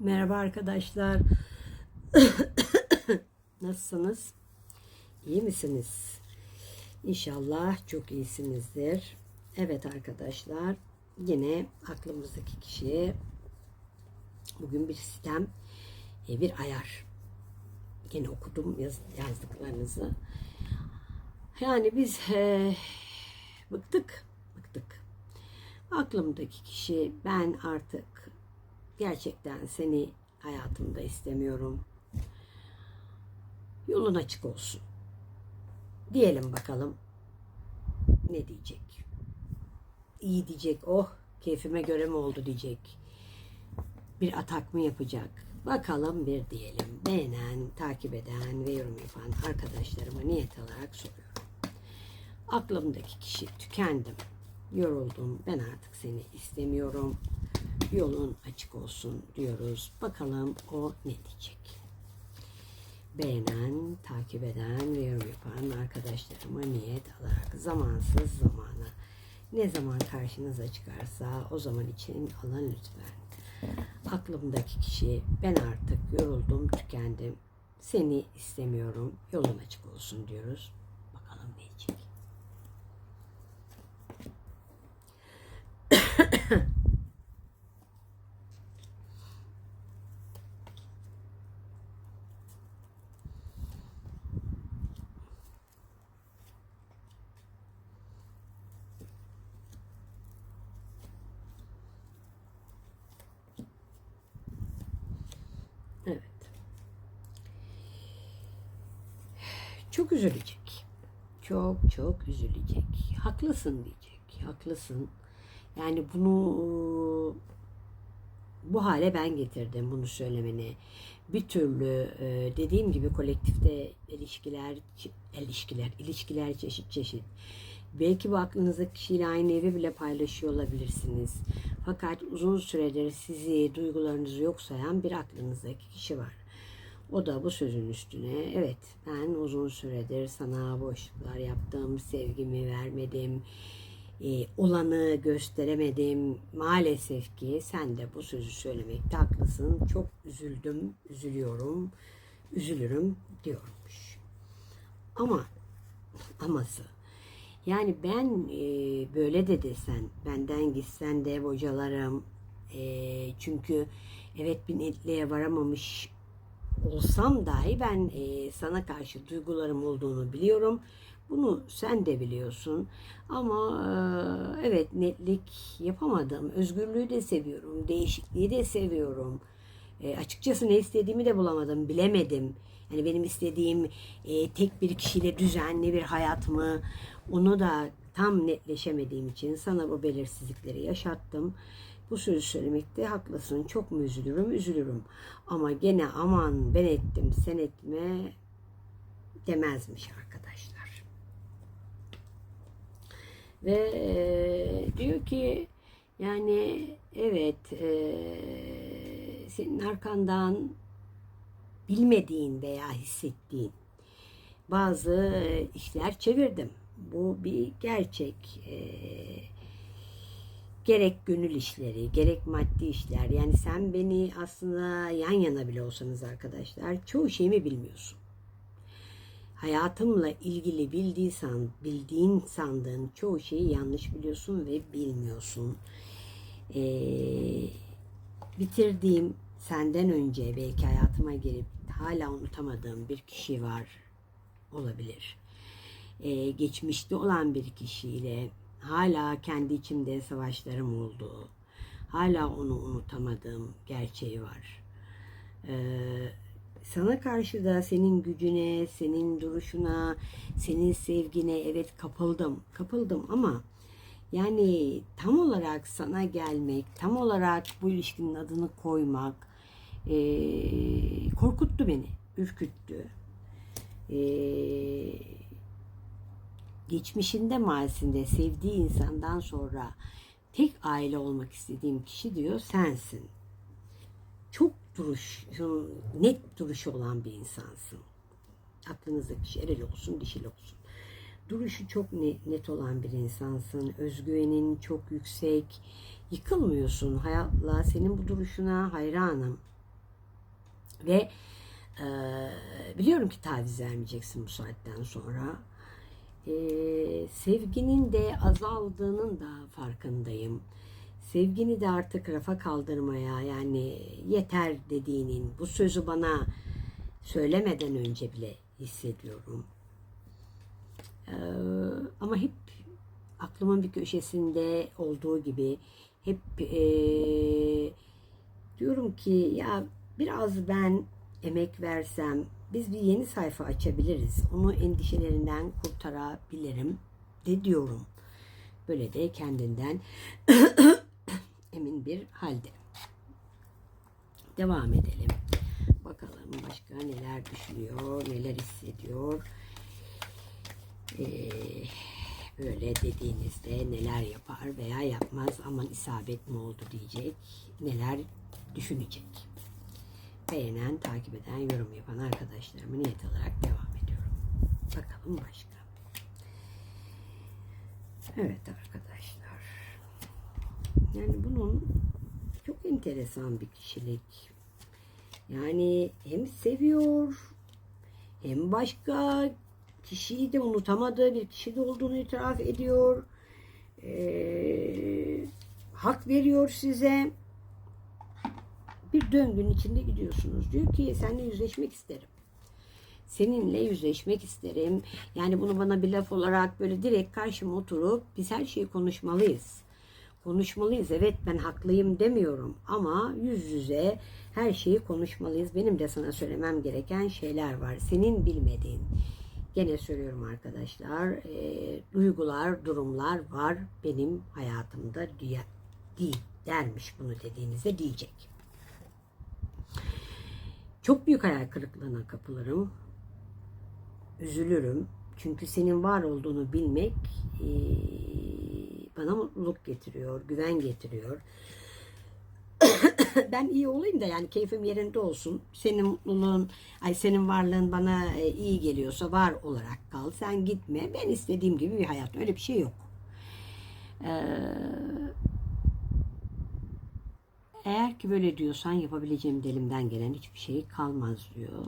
Merhaba arkadaşlar. Nasılsınız? İyi misiniz? İnşallah çok iyisinizdir. Evet arkadaşlar, yine aklımızdaki kişi bugün bir sistem, e, bir ayar. Yine okudum yaz- yazdıklarınızı. Yani biz e, bıktık, bıktık. Aklımdaki kişi ben artık gerçekten seni hayatımda istemiyorum. Yolun açık olsun. Diyelim bakalım ne diyecek. İyi diyecek. Oh keyfime göre mi oldu diyecek. Bir atak mı yapacak? Bakalım bir diyelim. Beğenen, takip eden ve yorum yapan arkadaşlarıma niyet alarak soruyorum. Aklımdaki kişi tükendim. Yoruldum. Ben artık seni istemiyorum. Yolun açık olsun diyoruz. Bakalım o ne diyecek. Beğenen, takip eden ve yorum yapan arkadaşlarıma niyet alarak zamansız zamana ne zaman karşınıza çıkarsa o zaman için alın lütfen. Aklımdaki kişi ben artık yoruldum, tükendim. Seni istemiyorum. Yolun açık olsun diyoruz. Bakalım ne diyecek. Evet. Çok üzülecek. Çok çok üzülecek. Haklısın diyecek. Haklısın. Yani bunu bu hale ben getirdim bunu söylemeni. Bir türlü e, dediğim gibi kolektifte ilişkiler, ilişkiler, ilişkiler çeşit çeşit. Belki bu aklınızdaki kişiyle aynı evi bile paylaşıyor olabilirsiniz. Fakat uzun süredir sizi, duygularınızı yok sayan bir aklınızdaki kişi var. O da bu sözün üstüne evet ben uzun süredir sana boşluklar yaptım, sevgimi vermedim, e, olanı gösteremedim. Maalesef ki sen de bu sözü söylemekte haklısın. Çok üzüldüm, üzülüyorum, üzülürüm diyormuş. Ama aması yani ben e, böyle de desen benden gitsen de bocalarım. E, çünkü evet bir netliğe varamamış olsam dahi ben e, sana karşı duygularım olduğunu biliyorum. Bunu sen de biliyorsun. Ama e, evet netlik yapamadım. Özgürlüğü de seviyorum. Değişikliği de seviyorum. E, açıkçası ne istediğimi de bulamadım. Bilemedim. Yani benim istediğim e, tek bir kişiyle düzenli bir hayat mı? Onu da tam netleşemediğim için sana bu belirsizlikleri yaşattım. Bu sözü söylemekte haklısın. Çok mu üzülürüm? Üzülürüm. Ama gene aman ben ettim sen etme demezmiş arkadaşlar. Ve e, diyor ki yani evet e, senin arkandan bilmediğin veya hissettiğin bazı işler çevirdim. Bu bir gerçek. E, gerek gönül işleri, gerek maddi işler. Yani sen beni aslında yan yana bile olsanız arkadaşlar çoğu şeyimi bilmiyorsun. Hayatımla ilgili bildiysen, bildiğin sandığın çoğu şeyi yanlış biliyorsun ve bilmiyorsun. Ee, bitirdiğim senden önce belki hayatıma girip hala unutamadığım bir kişi var olabilir. Ee, geçmişte olan bir kişiyle hala kendi içimde savaşlarım oldu. Hala onu unutamadığım gerçeği var. Ee, sana karşı da senin gücüne, senin duruşuna, senin sevgine evet kapıldım. Kapıldım ama yani tam olarak sana gelmek, tam olarak bu ilişkinin adını koymak ee, korkuttu beni, ürküttü. Ee, geçmişinde mazisinde sevdiği insandan sonra tek aile olmak istediğim kişi diyor sensin. Çok duruş, net duruşu olan bir insansın. Aklınızdaki kişi eril olsun, dişil olsun. Duruşu çok net olan bir insansın. Özgüvenin çok yüksek. Yıkılmıyorsun hayatla. Senin bu duruşuna hayranım. Ve e, biliyorum ki taviz vermeyeceksin bu saatten sonra. E, sevginin de azaldığının da farkındayım. Sevgini de artık rafa kaldırmaya yani yeter dediğinin bu sözü bana söylemeden önce bile hissediyorum. Ee, ama hep aklımın bir köşesinde olduğu gibi hep ee, diyorum ki ya biraz ben emek versem biz bir yeni sayfa açabiliriz. Onu endişelerinden kurtarabilirim de diyorum. Böyle de kendinden emin bir halde. Devam edelim. Bakalım başka neler düşünüyor, neler hissediyor. Ee, böyle dediğinizde neler yapar veya yapmaz aman isabet mi oldu diyecek. Neler düşünecek. Beğenen, takip eden, yorum yapan arkadaşlarımı niyet alarak devam ediyorum. Bakalım başka. Evet arkadaşlar. Yani bunun çok enteresan bir kişilik. Yani hem seviyor hem başka kişiyi de unutamadığı bir kişi de olduğunu itiraf ediyor. Ee, hak veriyor size. Bir döngünün içinde gidiyorsunuz. Diyor ki seninle yüzleşmek isterim. Seninle yüzleşmek isterim. Yani bunu bana bir laf olarak böyle direkt karşıma oturup biz her şeyi konuşmalıyız. Konuşmalıyız. Evet ben haklıyım demiyorum ama yüz yüze her şeyi konuşmalıyız. Benim de sana söylemem gereken şeyler var. Senin bilmediğin. Gene söylüyorum arkadaşlar. E, duygular, durumlar var benim hayatımda diye değil dermiş bunu dediğinizde diyecek. Çok büyük hayal kırıklığına kapılırım. Üzülürüm. Çünkü senin var olduğunu bilmek e, bana mutluluk getiriyor, güven getiriyor. ben iyi olayım da yani keyfim yerinde olsun. Senin mutluluğun, ay senin varlığın bana e, iyi geliyorsa var olarak kal. Sen gitme. Ben istediğim gibi bir hayat. Öyle bir şey yok. Ee, eğer ki böyle diyorsan yapabileceğim de elimden gelen hiçbir şey kalmaz diyor.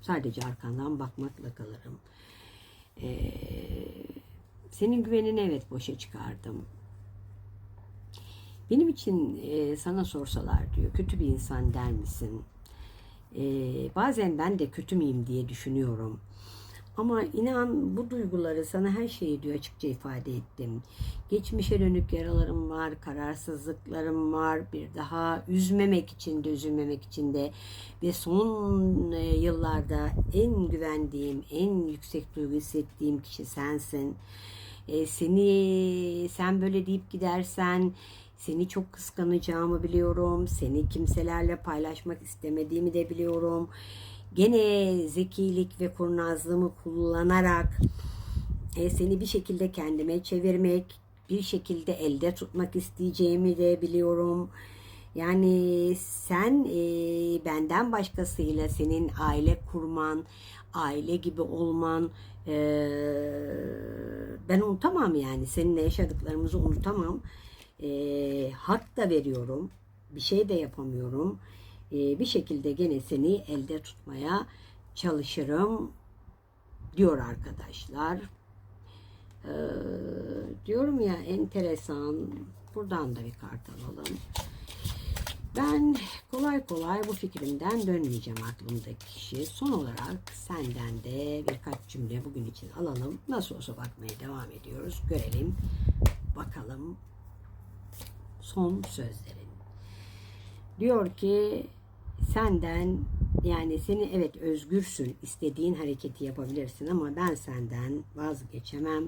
Sadece arkandan bakmakla kalırım. Ee, senin güvenini evet boşa çıkardım. Benim için e, sana sorsalar diyor kötü bir insan der misin? E, bazen ben de kötü müyüm diye düşünüyorum. Ama inan bu duyguları sana her şeyi diyor açıkça ifade ettim. Geçmişe dönük yaralarım var, kararsızlıklarım var. Bir daha üzmemek için de üzülmemek için de ve son e, yıllarda en güvendiğim, en yüksek duygu hissettiğim kişi sensin. E, seni sen böyle deyip gidersen seni çok kıskanacağımı biliyorum. Seni kimselerle paylaşmak istemediğimi de biliyorum. Gene zekilik ve kurnazlığımı kullanarak e, seni bir şekilde kendime çevirmek, bir şekilde elde tutmak isteyeceğimi de biliyorum. Yani sen e, benden başkasıyla senin aile kurman, aile gibi olman e, ben unutamam yani. Seninle yaşadıklarımızı unutamam. E, hak da veriyorum. Bir şey de yapamıyorum. E, bir şekilde gene seni elde tutmaya çalışırım diyor arkadaşlar. E, diyorum ya enteresan. Buradan da bir kart alalım. Ben kolay kolay bu fikrimden dönmeyeceğim aklımdaki kişi. Son olarak senden de birkaç cümle bugün için alalım. Nasıl olsa bakmaya devam ediyoruz. Görelim. Bakalım son sözlerin. Diyor ki senden yani seni evet özgürsün. istediğin hareketi yapabilirsin ama ben senden vazgeçemem.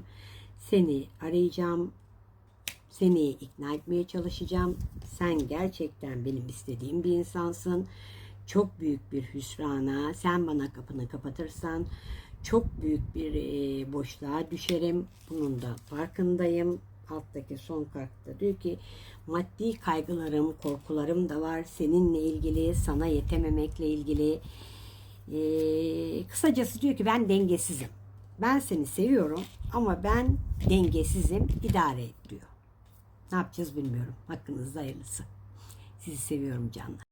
Seni arayacağım. Seni ikna etmeye çalışacağım. Sen gerçekten benim istediğim bir insansın. Çok büyük bir hüsrana, sen bana kapını kapatırsan çok büyük bir boşluğa düşerim. Bunun da farkındayım. Alttaki son kartta diyor ki maddi kaygılarım, korkularım da var. Seninle ilgili, sana yetememekle ilgili. E, kısacası diyor ki ben dengesizim. Ben seni seviyorum ama ben dengesizim. İdare et diyor. Ne yapacağız bilmiyorum. Hakkınızda hayırlısı. Sizi seviyorum canlar.